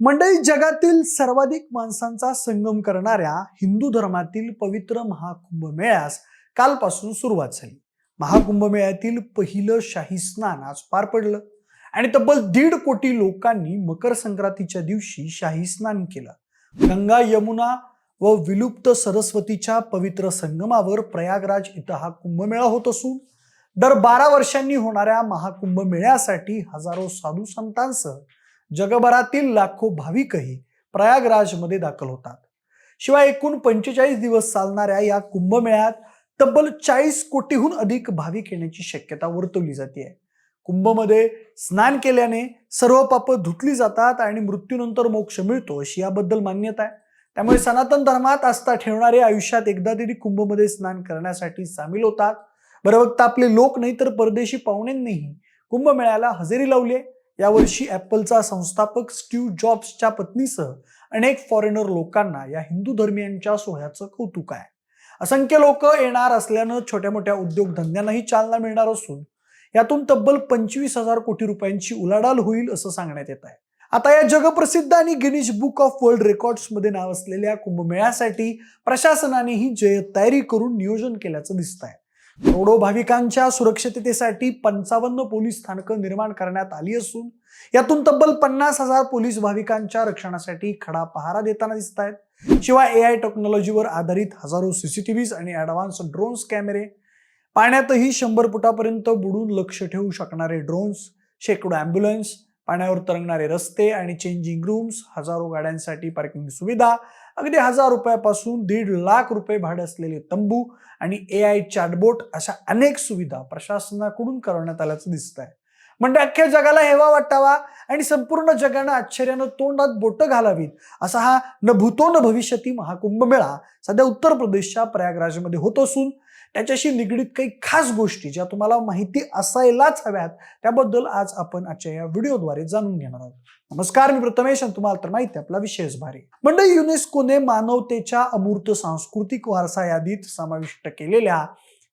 मंडळी जगातील सर्वाधिक माणसांचा संगम करणाऱ्या हिंदू धर्मातील पवित्र महाकुंभमेळ्यास कालपासून सुरुवात झाली. महाकुंभमेळ्यातील पहिलं शाही स्नान आज पार पडलं आणि तब्बल दीड कोटी लोकांनी मकर संक्रांतीच्या दिवशी शाही स्नान केलं. गंगा यमुना व विलुप्त सरस्वतीच्या पवित्र संगमावर प्रयागराज इथं हा कुंभमेळा होत असून दर बारा वर्षांनी होणाऱ्या महाकुंभमेळ्यासाठी हजारो साधू संतांसह जगभरातील लाखो भाविकही प्रयागराजमध्ये दाखल होतात. शिवाय एकूण पंचेचाळीस दिवस चालणाऱ्या या कुंभमेळ्यात तब्बल चाळीस कोटीहून अधिक भाविक येण्याची शक्यता वर्तवली जाते कुंभमध्ये स्नान केल्याने सर्व पाप धुतली जातात आणि मृत्यूनंतर मोक्ष मिळतो अशी याबद्दल मान्यता आहे. त्यामुळे सनातन धर्मात आस्था ठेवणारे आयुष्यात एकदा तरी कुंभमध्ये स्नान करण्यासाठी सामील होतात. बरं फक्त आपले लोक नाही तर परदेशी पाहुण्यांनीही कुंभमेळ्याला हजेरी लावली आहे. यावर्षी ॲपलचा संस्थापक स्टीव्ह जॉब्सच्या पत्नीसह अनेक फॉरेनर लोकांना या हिंदू धर्मियांच्या सोहळ्याचं कौतुक आहे. असंख्य लोक येणार असल्यानं छोट्या मोठ्या उद्योगधंद्यांनाही चालना मिळणार असून यातून तब्बल पंचवीस हजार कोटी रुपयांची उलाढाल होईल असं सांगण्यात येत आहे. आता या जगप्रसिद्ध आणि गिनीज बुक ऑफ वर्ल्ड रेकॉर्ड्समध्ये नाव असलेल्या कुंभमेळ्यासाठी प्रशासनानेही जय तयारी करून नियोजन केल्याचं दिसत आहे करोडो भाविकांच्या सुरक्षिततेसाठी पंचावन्न पोलीस स्थानकं निर्माण करण्यात आली असून यातून तब्बल पन्नास हजार पोलीस भाविकांच्या रक्षणासाठी खडा पहारा देताना दिसत आहेत. शिवाय ए आय टेक्नॉलॉजीवर आधारित हजारो सीसीटीव्हीज आणि ॲडव्हान्स ड्रोन्स कॅमेरे पाण्यातही शंभर फुटापर्यंत बुडून लक्ष ठेवू शकणारे ड्रोन्स शेकडो ॲम्ब्युलन्स पाण्यावर तरंगणारे रस्ते आणि चेंजिंग रूम्स हजारो गाड्यांसाठी पार्किंग सुविधा अगदी हजार रुपयापासून दीड लाख रुपये भाडे असलेले तंबू आणि ए आय चॅटबोट अशा अनेक सुविधा प्रशासनाकडून करण्यात आल्याचं दिसत आहे म्हणजे अख्ख्या जगाला हेवा वाटावा आणि संपूर्ण जगानं आश्चर्यानं तोंडात बोटं घालावीत असा हा न भूतो न भविष्यती महाकुंभमेळा सध्या उत्तर प्रदेशच्या प्रयागराजमध्ये होत असून त्याच्याशी निगडीत काही खास गोष्टी ज्या तुम्हाला माहिती असायलाच हव्यात त्याबद्दल आज आपण आजच्या या व्हिडिओद्वारे जाणून घेणार आहोत. नमस्कार मी प्रथमेश आणि तुम्हाला तर माहिती आपला विशेष भारी. मंडळी युनेस्कोने मानवतेच्या अमूर्त सांस्कृतिक वारसा यादीत समाविष्ट केलेल्या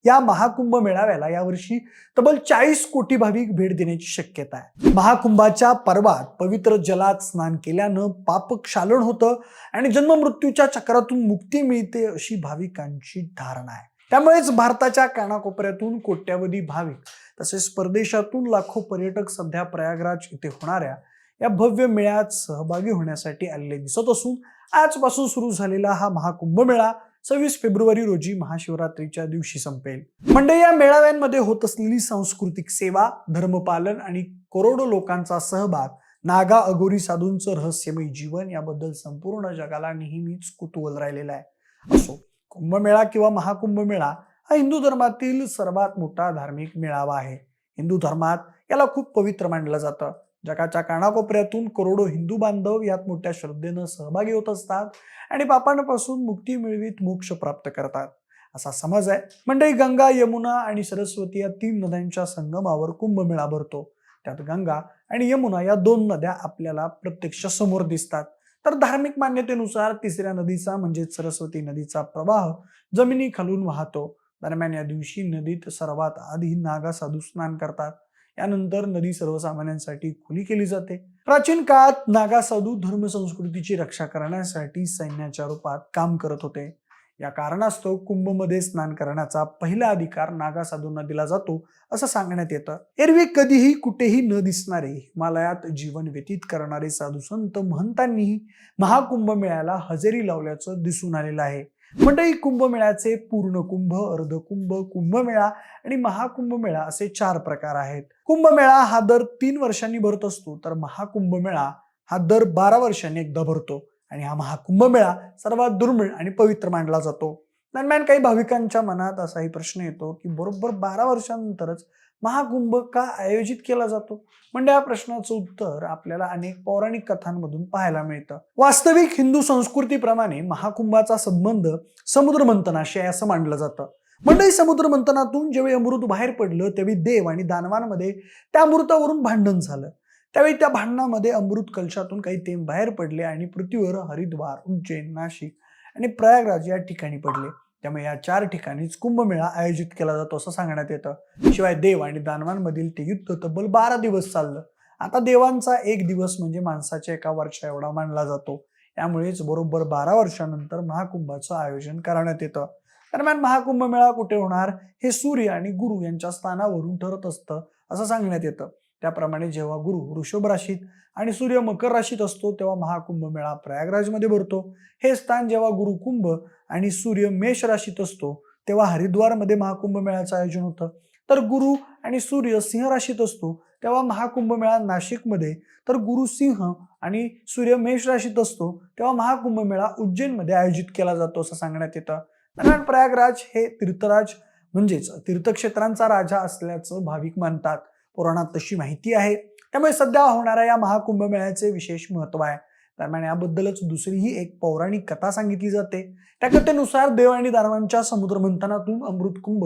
या महाकुंभ मेळाव्याला यावर्षी तब्बल चाळीस कोटी भाविक भेट देण्याची शक्यता आहे. महाकुंभाच्या पर्वात पवित्र जलात स्नान केल्यानं पापक्षालन होतं आणि जन्ममृत्यूच्या चक्रातून मुक्ती मिळते अशी भाविकांची धारणा आहे. त्यामुळेच भारताच्या कानाकोपऱ्यातून कोट्यावधी भाविक तसेच परदेशातून लाखो पर्यटक सध्या प्रयागराज इथे होणाऱ्या या भव्य मेळ्यात सहभागी होण्यासाठी आलेले दिसत असून आजपासून सुरू झालेला हा महाकुंभ मेळा सव्वीस फेब्रुवारी रोजी महाशिवरात्रीच्या दिवशी संपेल. म्हणजे या मेळाव्यांमध्ये होत असलेली सांस्कृतिक सेवा धर्मपालन आणि करोडो लोकांचा सहभाग नागा अगोरी साधूंचं रहस्यमय जीवन याबद्दल संपूर्ण जगाला नेहमीच कुतूहल राहिलेलं आहे. असो कुंभमेळा किंवा महाकुंभमेळा हा हिंदू धर्मातील सर्वात मोठा धार्मिक मेळावा आहे. हिंदू धर्मात याला खूप पवित्र मानलं जातं. जगाच्या कानाकोपऱ्यातून करोडो हिंदू बांधव यात मोठ्या श्रद्धेनं सहभागी होत असतात आणि पापांपासून मुक्ती मिळवीत मोक्ष प्राप्त करतात. असा समज आहे. म्हणजे गंगा यमुना आणि सरस्वती या तीन नद्यांच्या संगमावर कुंभमेळा भरतो. त्यात गंगा आणि यमुना या दोन नद्या आपल्याला प्रत्यक्ष समोर दिसतात. तर धार्मिक मान्यतेनुसार तिसऱ्या नदीचा म्हणजेच सरस्वती नदीचा प्रवाह जमिनी खालून वाहतो. दरम्यान या दिवशी नदीत सर्वात आधी नागा साधू स्नान करतात. यानंतर नदी सर्वसामान्यांसाठी खुली केली जाते. प्राचीन काळात नागा साधू धर्म संस्कृतीची रक्षा करण्यासाठी सैन्याच्या रूपात काम करत होते. या कारणास्तव कुंभमध्ये स्नान करण्याचा पहिला अधिकार नागा साधूंना दिला जातो असं सांगण्यात येतं. एरवी कधीही कुठेही न दिसणारे हिमालयात जीवन व्यतीत करणारे साधू संत महंतांनीही महाकुंभ मेळ्याला हजेरी लावल्याचं दिसून आलेलं आहे. मंडळी कुंभमेळ्याचे पूर्ण कुंभ अर्धकुंभ कुंभमेळा आणि महाकुंभमेळा असे चार प्रकार आहेत. कुंभमेळा हा दर तीन वर्षांनी भरत असतो तर महाकुंभमेळा हा दर बारा वर्षांनी एकदा भरतो. आणि हा महाकुंभमेळा सर्वात दुर्मिळ आणि पवित्र मानला जातो. दरम्यान काही भाविकांच्या मनात असाही प्रश्न येतो की बरोबर बारा वर्षांनंतरच महाकुंभ का आयोजित केला जातो? म्हणजे या प्रश्नाचं उत्तर आपल्याला अनेक पौराणिक कथांमधून पाहायला मिळतं. वास्तविक हिंदू संस्कृतीप्रमाणे महाकुंभाचा संबंध समुद्र मंथनाशी आहे असं मानलं जातं. म्हणजे मंडळी समुद्र मंथनातून ज्यावेळी अमृत बाहेर पडलं त्यावेळी देव आणि दानवांमध्ये त्या अमृतावरून भांडण झालं. त्यावेळी त्या भांडणामध्ये अमृत कलशातून काही थेंब बाहेर पडले आणि पृथ्वीवर हरिद्वार उज्जैन नाशिक आणि प्रयागराज या ठिकाणी पडले. त्यामुळे या चार ठिकाणीच कुंभमेळा आयोजित केला जातो असं सांगण्यात येतं. शिवाय देव आणि दानवांमधील ते युद्ध तब्बल बारा दिवस चाललं. आता देवांचा एक दिवस म्हणजे माणसाच्या एका वर्षा एवढा मानला जातो. त्यामुळेच बरोबर बारा वर्षानंतर महाकुंभाचं आयोजन करण्यात येतं. दरम्यान महाकुंभ मेळा कुठे होणार हे सूर्य आणि गुरु यांच्या स्थानावरून ठरत असतं असं सांगण्यात येतं. त्याप्रमाणे जेव्हा गुरु वृषभ राशीत आणि सूर्य मकर राशीत असतो तेव्हा महाकुंभ मेळा प्रयागराजमध्ये भरतो. हे स्थान जेव्हा गुरु कुंभ आणि सूर्य मेष राशीत असतो तेव्हा हरिद्वारमध्ये महाकुंभ मेळ्याचं आयोजन होतं. तर गुरु आणि सूर्य सिंह राशीत असतो तेव्हा महाकुंभ मेळा नाशिकमध्ये. तर गुरु सिंह आणि सूर्य मेष राशीत असतो तेव्हा महाकुंभ मेळा उज्जैनमध्ये आयोजित केला जातो असं सांगण्यात येतं. दरम्यान प्रयागराज हे तीर्थराज म्हणजेच तीर्थक्षेत्रांचा राजा असल्याचं भाविक मानतात. पुराणात तशी माहिती आहे. त्यामुळे सध्या होणाऱ्या या महाकुंभ मेळ्याचे विशेष महत्त्व आहे. दरम्यान याबद्दलच दुसरीही एक पौराणिक कथा सांगितली जाते. त्या कथेनुसार देव आणि दानवांच्या समुद्र मंथनातून अमृत कुंभ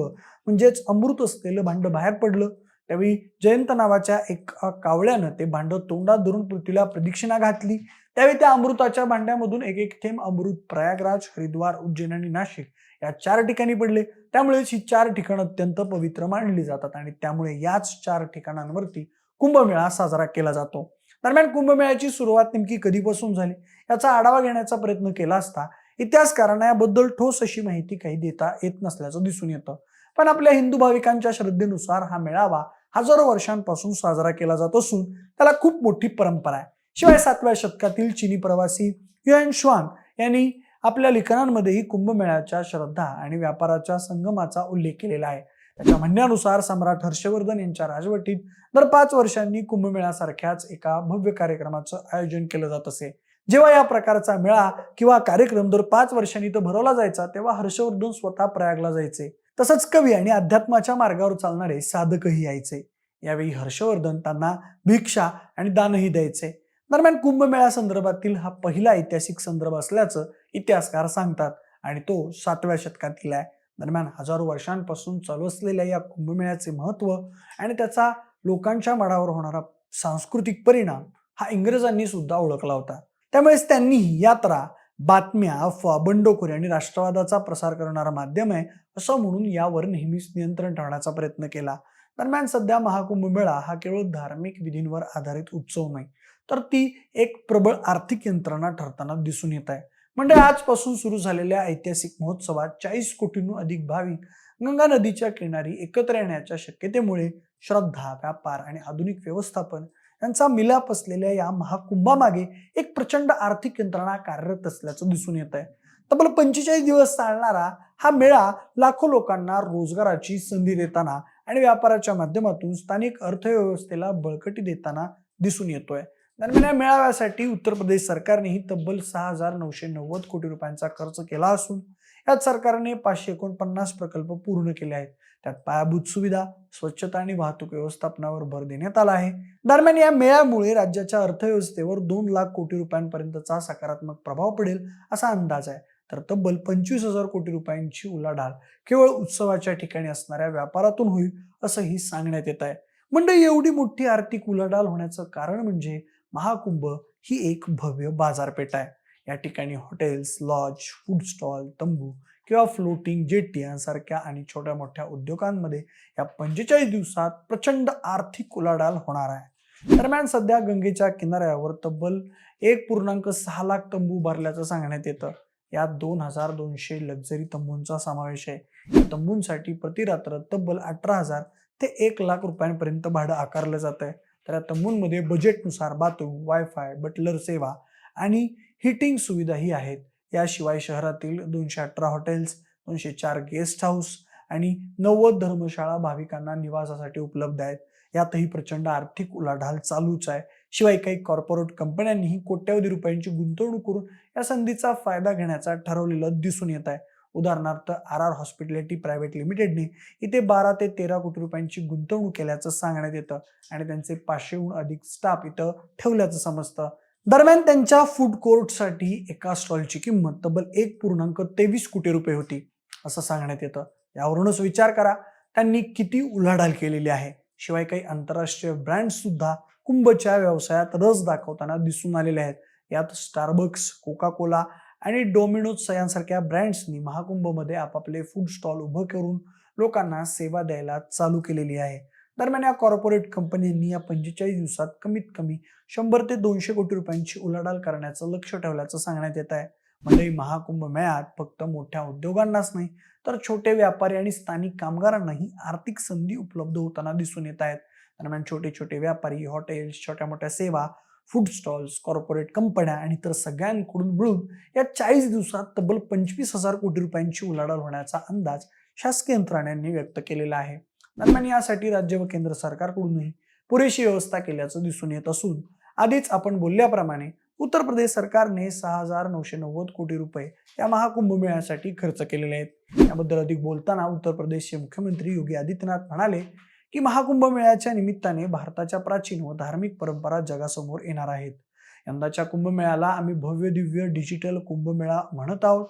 म्हणजेच अमृत असलेलं भांड बाहेर पडलं. त्यावेळी जयंत नावाच्या एका कावळ्यानं ते भांडं तोंडात धरून पृथ्वीला प्रदक्षिणा घातली. त्यावेळी त्या अमृताच्या भांड्यामधून एक एक थेंब अमृत प्रयागराज हरिद्वार उज्जैन आणि नाशिक या चार ठिकाणी पडले. त्यामुळेच ही चार ठिकाणं अत्यंत पवित्र मानली जातात आणि त्यामुळे याच चार ठिकाणांवरती कुंभमेळा साजरा केला जातो. दरम्यान कुंभमेळ्याची सुरुवात नेमकी कधीपासून झाली याचा आढावा घेण्याचा प्रयत्न केला असता इतिहासकारांना याबद्दल ठोस अशी माहिती काही देता येत नसल्याचं दिसून येतं. पण आपल्या हिंदू भाविकांच्या श्रद्धेनुसार हा मेळावा हजारो वर्षांपासून साजरा केला जात असून त्याला खूप मोठी परंपरा आहे. शिवाय सातव्या शतकातील चिनी प्रवासी युएन श्वांग यांनी आपल्या लिखाणांमध्येही कुंभमेळ्याच्या श्रद्धा आणि व्यापाराच्या संगमाचा उल्लेख केलेला आहे. त्याच्या म्हणण्यानुसार सम्राट हर्षवर्धन यांच्या राजवटीत दर पाच वर्षांनी कुंभमेळ्यासारख्याच एका भव्य कार्यक्रमाचं आयोजन केलं जात असे. जेव्हा या प्रकारचा मेळा किंवा कार्यक्रम दर पाच वर्षांनी तो भरवला जायचा तेव्हा हर्षवर्धन स्वतः प्रयागला जायचे. तसंच कवी आणि अध्यात्माच्या मार्गावर चालणारे साधकही यायचे. यावेळी हर्षवर्धन त्यांना भिक्षा आणि दानही द्यायचे. दरम्यान कुंभमेळा संदर्भातील हा पहिला ऐतिहासिक संदर्भ असल्याचं इतिहासकार सांगतात आणि तो सातव्या शतकातील आहे. दरम्यान हजारो वर्षांपासून चालू असलेल्या या कुंभमेळ्याचे महत्त्व आणि त्याचा लोकांच्या मनावर होणारा सांस्कृतिक परिणाम हा इंग्रजांनी सुद्धा ओळखला होता. त्यामुळेच त्यांनी ही यात्रा बातम्या बंडखोरी आणि राष्ट्रवादाचा प्रसार करणारा माध्यम आहे असं म्हणून यावर नेहमीच नियंत्रण ठेवण्याचा प्रयत्न केला. दरम्यान सध्या महाकुंभ मेळा हा केवळ धार्मिक विधींवर आधारित उत्सव नाही तर ती एक प्रबळ आर्थिक यंत्रणा ठरताना दिसून येत आहे. म्हणजे आजपासून सुरू झालेल्या ऐतिहासिक महोत्सवात चाळीस कोटींहून अधिक भाविक गंगा नदीच्या किनारी एकत्र येण्याच्या शक्यतेमुळे श्रद्धा व्यापार आणि आधुनिक व्यवस्थापन यांचा मिलाप असलेल्या या महाकुंभामागे एक प्रचंड आर्थिक यंत्रणा कार्यरत असल्याचं दिसून येत आहे तब्बल पंचेचाळीस दिवस चालणारा हा मेळा लाखो लोकांना रोजगाराची संधी देताना आणि व्यापाराच्या माध्यमातून स्थानिक अर्थव्यवस्थेला बळकटी देताना दिसून येतोय. दरम्यान या मेळाव्यासाठी उत्तर प्रदेश सरकारनेही तब्बल सहा हजार नऊशे नव्वद कोटी रुपयांचा खर्च केला असून यात सरकारने पाचशे एकोणपन्नास प्रकल्प पूर्ण केले आहेत. त्यात पायाभूत सुविधा स्वच्छता आणि वाहतूक व्यवस्थापनावर भर देण्यात आला आहे. दरम्यान या मेळ्यामुळे राज्याच्या अर्थव्यवस्थेवर दोन लाख कोटी रुपयांपर्यंतचा सकारात्मक प्रभाव पडेल असा अंदाज आहे. तर तब्बल पंचवीस हजार कोटी रुपयांची उलाढाल केवळ उत्सवाच्या ठिकाणी असणाऱ्या व्यापारातून होईल असंही सांगण्यात येत आहे. म्हणजे एवढी मोठी आर्थिक उलाढाल होण्याचं कारण म्हणजे महाकुंभ ही एक भव्य बाजारपेठ आहे. या ठिकाणी हॉटेल्स लॉज फूड स्टॉल तंबू किंवा फ्लोटिंग जेटी यांसारख्या आणि छोट्या मोठ्या उद्योगांमध्ये या पंचेचाळीस दिवसात प्रचंड आर्थिक उलाढाल होणार आहे. दरम्यान सध्या गंगेच्या किनाऱ्यावर तब्बल एक पूर्णांक सहा लाख तंबू भरल्याचं सांगण्यात येतं. यात दोन हजार दोनशे लक्झरी तंबूंचा समावेश आहे. या तंबूंसाठी प्रतिरात्र तब्बल अठरा हजार ते एक लाख रुपयांपर्यंत भाडं आकारलं जात आहे. तर या तंबूंमध्ये बजेटनुसार बाथरूम वायफाय बटलर सेवा आणि हिटिंग सुविधाही आहेत. याशिवाय शहरातील दोनशे अठरा हॉटेल्स दोनशे चार गेस्ट हाऊस आणि नव्वद धर्मशाळा भाविकांना निवासासाठी उपलब्ध आहेत. यातही प्रचंड आर्थिक उलाढाल चालूच आहे. शिवाय काही कॉर्पोरेट कंपन्यांनीही कोट्यावधी रुपयांची गुंतवणूक करून या संधीचा फायदा घेण्याचा ठरवलेलं दिसून येत आहे. उदाहरणार्थ आर आर हॉस्पिटॅलिटी प्रायव्हेट लिमिटेडने इथे बारा ते तेरा कोटी रुपयांची गुंतवणूक केल्याचं सांगण्यात येतं आणि त्यांचे पाचशेहून अधिक स्टाफ इथं ठेवल्याचं समजतं. दरम्यान त्यांच्या फूड कोर्टसाठी एका स्टॉलची किंमत तब्बल एक पूर्णांक तेवीस कोटी रुपये होती असं सांगण्यात येतं. यावरूनच विचार करा त्यांनी किती उलाढाल केलेली आहे. शिवाय काही आंतरराष्ट्रीय ब्रँड सुद्धा कुंभच्या व्यवसायात रस दाखवताना दिसून आलेले आहेत. यात स्टारबक्स कोका कोला आणि डोमिनोज यांसारख्या ब्रँड्सनी महाकुंभमध्ये आपापले फूड स्टॉल उभं करून लोकांना सेवा द्यायला चालू केलेली आहे. दरम्यान या कॉर्पोरेट कंपन्यांनी या पंचेचाळीस दिवसात कमीत कमी शंभर ते दोनशे कोटी रुपयांची उलाढाल करण्याचं लक्ष ठेवल्याचं सांगण्यात येत आहे. मंडळी महाकुंभ मेळ्यात फक्त मोठ्या उद्योगांनाच नाही तर छोटे व्यापारी आणि स्थानिक कामगारांनाही आर्थिक संधी उपलब्ध होताना दिसून येत आहेत. दरम्यान छोटे छोटे व्यापारी हॉटेल्स छोट्या मोठ्या सेवा फूड स्टॉल्स कॉर्पोरेट कंपन्या आणि इतर सगळ्यांकडून मिळून या चाळीस दिवसात तब्बल पंचवीस हजार कोटी रुपयांची उलाढाल होण्याचा अंदाज शासकीय यंत्रणांनी व्यक्त केलेला आहे. दरम्यान यासाठी राज्य व केंद्र सरकारकडूनही पुरेशी व्यवस्था केल्याचं दिसून येत असून आधीच आपण बोलल्याप्रमाणे उत्तर प्रदेश सरकारने सहा हजार नऊशे नव्वद कोटी रुपये या महाकुंभ मेळ्यासाठी खर्च केलेले आहेत. याबद्दल अधिक बोलताना उत्तर प्रदेशचे मुख्यमंत्री योगी आदित्यनाथ म्हणाले की महाकुंभ मेळ्याच्या निमित्ताने भारताच्या प्राचीन व धार्मिक परंपरा जगासमोर येणार आहेत. यंदाच्या कुंभमेळ्याला आम्ही भव्य दिव्य डिजिटल कुंभमेळा म्हणत आहोत.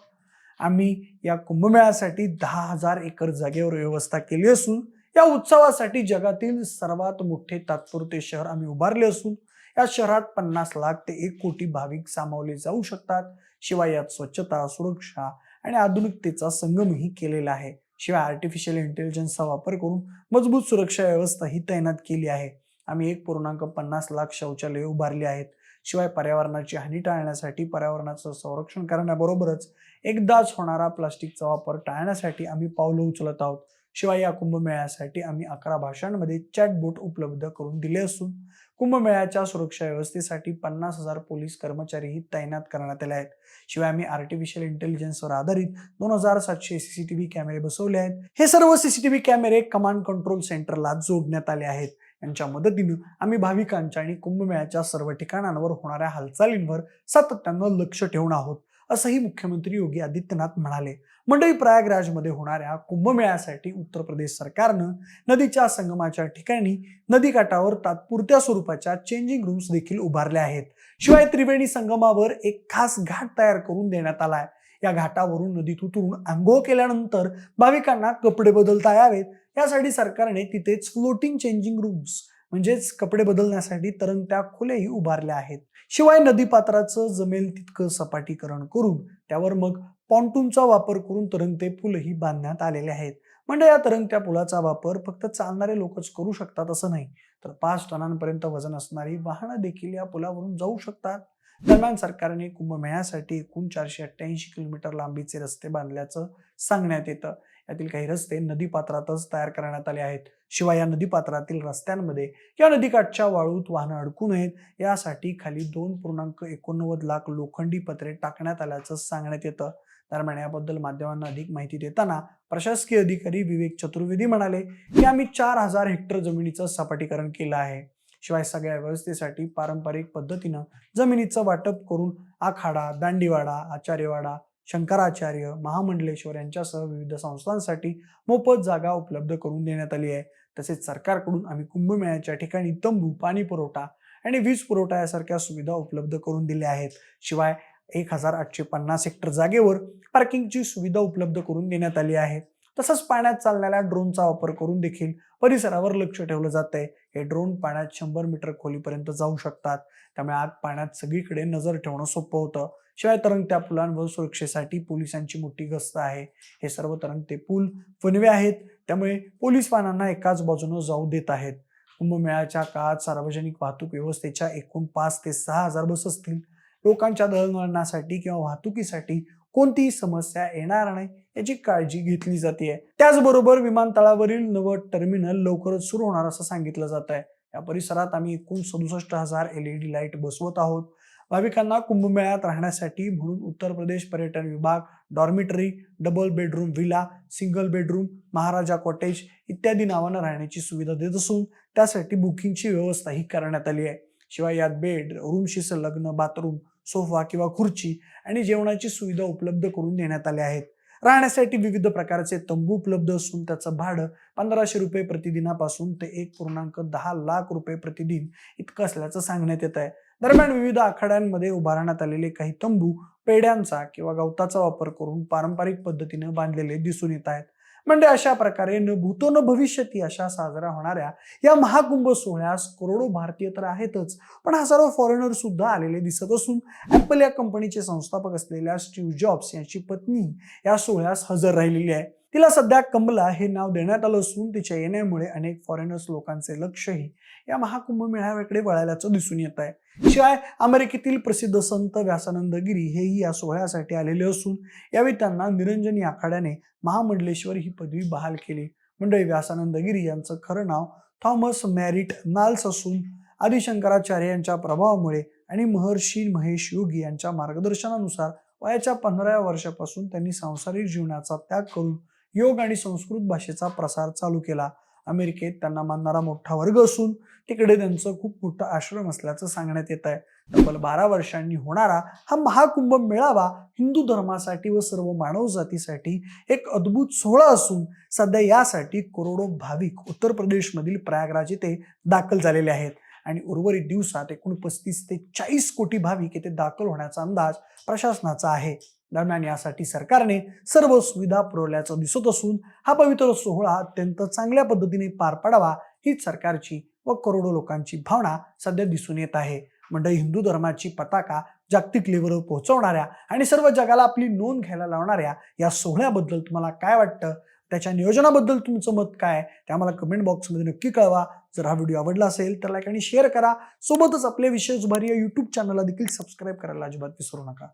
आम्ही या कुंभमेळ्यासाठी दहा हजार एकर जागेवर व्यवस्था केली असून या उत्सवासाठी जगातील सर्वात मोठे तात्पुरते शहर आम्ही उभारले असून या शहरात पन्नास लाख ते एक कोटी भाविक सामावले जाऊ शकतात. शिवाय यात स्वच्छता सुरक्षा आणि आधुनिकतेचा संगमही केलेला आहे. शिवाय आर्टिफिशियल इंटेलिजन्सचा वापर करून मजबूत सुरक्षा व्यवस्था ही तैनात केली आहे. आम्ही एक पूर्णांक पन्नास लाख शौचालये उभारली आहेत. शिवाय पर्यावरणाची हानी टाळण्यासाठी पर्यावरणाचं संरक्षण करण्याबरोबरच एकदाच होणारा प्लास्टिकचा वापर टाळण्यासाठी आम्ही पावलं उचलत आहोत. शिवाय या कुंभमेळ्यासाठी आम्ही अकरा भाषांमध्ये चॅटबोट उपलब्ध करून दिले असून कुंभमेळ्याच्या सुरक्षा व्यवस्थेसाठी पन्नास हजार पोलीस कर्मचारीही तैनात करण्यात आले आहेत. शिवाय आम्ही आर्टिफिशियल इंटेलिजन्सवर आधारित दोन हजार सातशे सीसीटीव्ही कॅमेरे बसवले आहेत. हे सर्व सीसीटीव्ही कॅमेरे कमांड कंट्रोल सेंटरला जोडण्यात आले आहेत. यांच्या मदतीनं आम्ही भाविकांच्या आणि कुंभमेळ्याच्या सर्व ठिकाणांवर होणाऱ्या हालचालींवर सातत्यानं लक्ष ठेवून आहोत. असंही मुख्यमंत्री योगी आदित्यनाथ म्हणाले. मंडळी प्रयागराजमध्ये होणाऱ्या कुंभमेळ्यासाठी उत्तर प्रदेश सरकारनं नदीच्या संगमाच्या ठिकाणी नदीकाठावर तात्पुरत्या स्वरूपाच्या चेंजिंग रूम्स देखील उभारल्या आहेत. शिवाय त्रिवेणी संगमावर एक खास घाट तयार करून देण्यात आलाय. या घाटावरून नदीत उतरून आंघोळ केल्यानंतर भाविकांना कपडे बदलता यावेत. यासाठी सरकारने तिथेच फ्लोटिंग चेंजिंग रूम्स म्हणजेच कपडे बदलण्यासाठी तरंगत्या खोल्याही उभारल्या आहेत. शिवाय नदीपात्राचं जमेल तितकं सपाटीकरण करून त्यावर मग पॉन्टूनचा वापर करून तरंगते पूलही बांधण्यात आलेले आहेत. म्हणजे या तरंगत्या पुलाचा वापर फक्त चालणारे लोकच करू शकतात असं नाही. तर पाच टनांपर्यंत वजन असणारी वाहनं देखील या पुलावरून जाऊ शकतात. दरम्यान सरकारने कुंभमेळ्यासाठी एकूण चारशे अठ्ठ्याऐंशी किलोमीटर लांबीचे रस्ते बांधल्याचं सांगण्यात येतं. यातील काही रस्ते नदीपात्रातच तयार करण्यात आले आहेत. शिवाय या नदीपात्रातील रस्त्यांमध्ये किंवा नदीकाठच्या वाळूत वाहनं अडकू नयेत यासाठी खाली दोन पूर्णांक एकोणनव्वद लाख लोखंडी पत्रे टाकण्यात आल्याचं सांगण्यात येतं. दरम्यान याबद्दल माध्यमांना अधिक माहिती देताना प्रशासकीय अधिकारी विवेक चतुर्वेदी म्हणाले की आम्ही चार हजार हेक्टर जमिनीचं सपाटीकरण केलं आहे. शिवाय सगळ्या व्यवस्थेसाठी पारंपरिक पद्धतीनं जमिनीचं वाटप करून आखाडा दांडीवाडा आचार्यवाडा शंकराचार्य महामंडलेश्वर यांच्यासह विविध संस्थांसाठी मोफत जागा उपलब्ध करून देण्यात आली आहे. तसेच सरकारकडून आम्ही कुंभमेळ्याच्या ठिकाणी तंबू पाणी पुरवठा आणि वीज पुरवठा यासारख्या सुविधा उपलब्ध करून दिल्या आहेत. शिवाय एक हजार आठशे पन्नास हेक्टर जागेवर पार्किंगची सुविधा उपलब्ध करून देण्यात आली आहे. तसंच पाण्यात चालणाऱ्या ड्रोनचा वापर करून देखील परिसरावर लक्ष ठेवलं जात आहे हे ड्रोन पाण्यात शंभर मीटर खोलीपर्यंत जाऊ शकतात. त्यामुळे आत पाण्यात सगळीकडे नजर ठेवणं सोपं होतं. शिवाय तरंगत्या पुलांवर सुरक्षेसाठी पोलिसांची मोठी गस्त आहे. हे सर्व तरंगते पूल फनवे आहेत. त्यामुळे पोलीस वाहनांना एकाच बाजूनं जाऊ देत आहेत. कुंभमेळ्याच्या काळात सार्वजनिक वाहतूक व्यवस्थेच्या एकूण पाच ते सहा हजार बस असतील. लोकांच्या दळणवळणासाठी किंवा वाहतुकीसाठी कोणतीही समस्या येणार नाही याची काळजी घेतली जाते. त्याचबरोबर विमानतळावरील नवं टर्मिनल लवकरच सुरू होणार असं सांगितलं जात आहे. या परिसरात आम्ही एकूण सदुसष्ट हजार एल ई डी लाइट बसवत आहोत. भाविकांना कुंभमेळ्यात राहण्यासाठी म्हणून उत्तर प्रदेश पर्यटन विभाग dormitory double bedroom villa single bedroom maharaja cottage इत्यादी नावानं राहण्याची सुविधा देत असून त्यासाठी बुकिंगची व्यवस्थाही करण्यात आली आहे. शिवाय यात बेड रूमशी संलग्न बाथरूम सोफा किंवा खुर्ची आणि जेवणाची सुविधा उपलब्ध करून देण्यात आल्या आहेत. राहण्यासाठी विविध प्रकारचे तंबू उपलब्ध असून त्याचं भाडं पंधराशे रुपये प्रतिदिनापासून ते एक पूर्णांक दहा लाख रुपये प्रतिदिन इतकं असल्याचं सांगण्यात येत आहे. दरम्यान विविध आखाड्यांमध्ये उभारण्यात आलेले काही तंबू पेड्यांचा किंवा गवताचा वापर करून पारंपरिक पद्धतीने बांधलेले दिसून येत आहेत. म्हणजे अशा प्रकारे न भूतो न भविष्यती अशा साजरा होणाऱ्या या महाकुंभ सोहळ्यास करोडो भारतीय तर आहेतच. पण हजारो फॉरेनर सुद्धा आलेले दिसत असून ऍपल या कंपनीचे संस्थापक असलेल्या स्टीव्ह जॉब्स यांची पत्नी या सोहळ्यास हजर राहिलेली आहे. तिला सध्या कमला हे नाव देण्यात आलं असून तिच्या येण्यामुळे अनेक फॉरेनर्स लोकांचे लक्षही या महाकुंभ मेळाव्याकडे वळाल्याचं दिसून येत आहे. शिवाय अमेरिकेतील प्रसिद्ध संत व्यासानंद गिरी हेही या सोहळ्यासाठी आलेले असून यावेळी त्यांना निरंजनी आखाड्याने महामंडलेश्वर ही पदवी बहाल केली. मंडळी व्यासानंद गिरी यांचं खरं नाव थॉमस मॅरिट नाल्स असून आदिशंकराचार्य यांच्या प्रभावामुळे आणि महर्षी महेश योगी यांच्या मार्गदर्शनानुसार वयाच्या पंधराव्या वर्षापासून त्यांनी सांसारिक जीवनाचा त्याग करून योग आणि संस्कृत भाषेचा प्रसार चालू केला. अमेरिकेत त्यांना मानणारा मोठा वर्ग असून तिकडे त्यांचं खूप मोठं आश्रम असल्याचं सांगण्यात येत आहे. तब्बल बारा वर्षांनी होणारा हा महाकुंभ मेळावा हिंदू धर्मासाठी व सर्व मानव जातीसाठी एक अद्भुत सोहळा असून सध्या यासाठी करोडो भाविक उत्तर प्रदेशमधील प्रयागराज येथे दाखल झालेले आहेत. आणि उर्वरित दिवसात एकूण पस्तीस ते चाळीस कोटी भाविक येथे दाखल होण्याचा अंदाज प्रशासनाचा आहे. दरम्यान यासाठी सरकारने सर्व सुविधा पुरवल्याचं दिसत असून हा पवित्र सोहळा अत्यंत चांगल्या पद्धतीने पार पाडावा हीच सरकारची व करोडो लोकांची भावना सध्या दिसून येत आहे. मंडळी हिंदू धर्माची पताका जागतिक लेवलवर पोहोचवणाऱ्या आणि सर्व जगाला आपली नोंद घ्यायला लावणाऱ्या या सोहळ्याबद्दल तुम्हाला काय वाटतं? त्याच्या नियोजनाबद्दल तुमचं मत काय? ते आम्हाला कमेंट बॉक्समध्ये नक्की कळवा. जर हा व्हिडिओ आवडला असेल तर लाईक आणि शेअर करा. सोबतच आपल्या विषय जुभारी या यूट्यूब चॅनलला देखील सबस्क्राईब करायला अजिबात विसरू नका.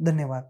धन्यवाद.